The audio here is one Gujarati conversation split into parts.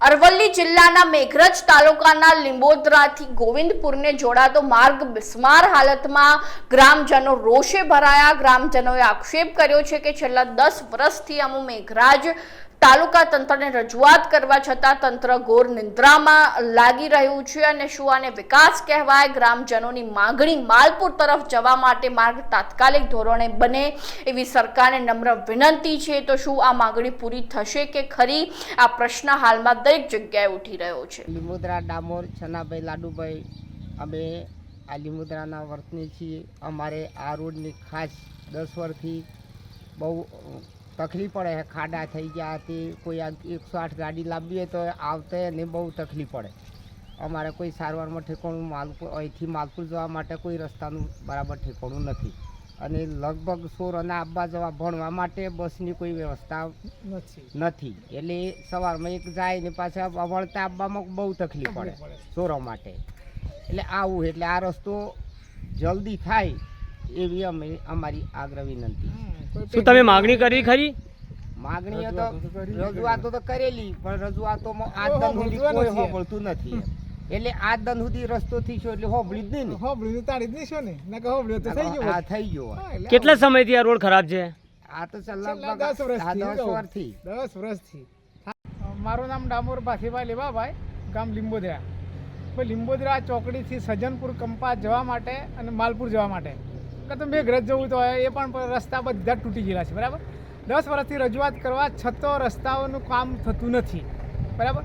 અરવલ્લી જિલ્લાના મેઘરજ તાલુકાના લીંબોદરાથી ગોવિંદપુરને જોડાતો માર્ગ બિસ્માર હાલતમાં ગ્રામજનો રોષે ભરાયા. ગ્રામજનોએ આક્ષેપ કર્યો છે કે છેલ્લા દસ વર્ષથી અમુ મેઘરાજ તાલુકા તંત્રને રજૂઆત કરવા છતાં તંત્ર ઘોર નિંદ્રામાં લાગી રહ્યું છે અને શું આને વિકાસ કહેવાય? ગ્રામજનોની માંગણી માલપુર તરફ જવા માટે માર્ગ તાત્કાલિક ધોરણે બને એવી સરકારને નમ્ર વિનંતી છે. તો શું આ માંગણી પૂરી થશે કે ખરી? આ પ્રશ્ન હાલમાં દરેક જગ્યાએ ઉઠી રહ્યો છે. લીંબોદરા ડામોર, છનાભાઈ, લાડુભાઈ, અમે આ લીંબોદરાના વર્તની છીએ. અમારે આ રોડની ખાસ દસ વર્ષથી બહુ તકલીફ પડે છે ખાડા થઈ ગયા તે કોઈ આ એકસો આઠ ગાડી લાવીએ તો આવતે ને બહુ તકલીફ પડે. અમારે કોઈ સારવારમાં ઠેકાણું માલપુર અહીંથી માલપુર જવા માટે કોઈ રસ્તાનું બરાબર ઠેકાણું નથી. અને લગભગ સોરોને આવવા જવા ભણવા માટે બસની કોઈ વ્યવસ્થા નથી. એટલે સવારમાં એક જાય ને પાછા વળતા આવવામાં બહુ તકલીફ પડે સોરો માટે. એટલે આવું એટલે આ રસ્તો જલ્દી થાય એવી અમે અમારી આગ્રહ વિનંતી. શું તમે માગણી કરી ખરી? માગણીઓ તો રજૂઆતો તો કરેલી પણ રજૂઆતોમાં આજ દન સુધી કોઈ હોબળતું નથી. એટલે આજ દન સુધી રસ્તો થી છો એટલે હોબળી જ નહીં ને. હોબળ્યું તાળી જ નહીં છો ને? નકર હોબળ્યું તો થઈ ગયો હા થઈ ગયો કેટલા સમયથી આ રોડ ખરાબ છે? આ તો છેલ્લા લગભગ દસ વર્ષથી દસ વર્ષથી. મારું નામ ડામોર ભાસીભાઈ લેવાભાઈ ગામ લીંબોદરા. લીંબોદરા ચોકડીથી સજનપુર કંપા જવા માટે અને માલપુર જવા માટે. કાં તો મેઘરજ જવું તો એ પણ રસ્તા બધા તૂટી ગયેલા છે બરાબર? દસ વર્ષથી રજૂઆત કરવા છતાં રસ્તાઓનું કામ થતું નથી બરાબર?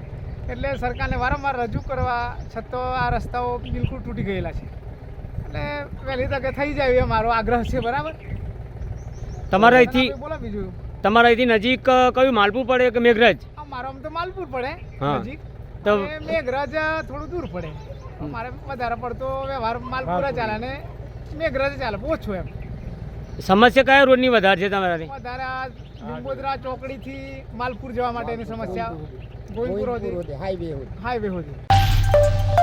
એટલે સરકારને વારંવાર રજૂ કરવા છતાં આ રસ્તાઓ બિલકુલ તૂટી ગયેલા છે. એટલે વહેલી તકે થઈ જાય એ મારો આગ્રહ છે બરાબર? તમારા અહીંથી બોલો બીજું તમારા અહીંથી નજીક કયું? માલપુર પડે કે મેઘરજ? આ મારો આમ તો માલપુર પડે નજીક. તો મેઘરજ થોડું દૂર પડે. મારે વધારે પડતો વ્યવહાર માલપુર જ ચાલે અને મેઘરજ ચાલે ઓછું એમ. સમસ્યા કયા રોડની વધારે છે તમારી વધારે આ લીંબોદરા ચોકડીથી માલપુર જવા માટેની સમસ્યા. ગોવિંદપુર હાઈવે હાઈવે સુધી.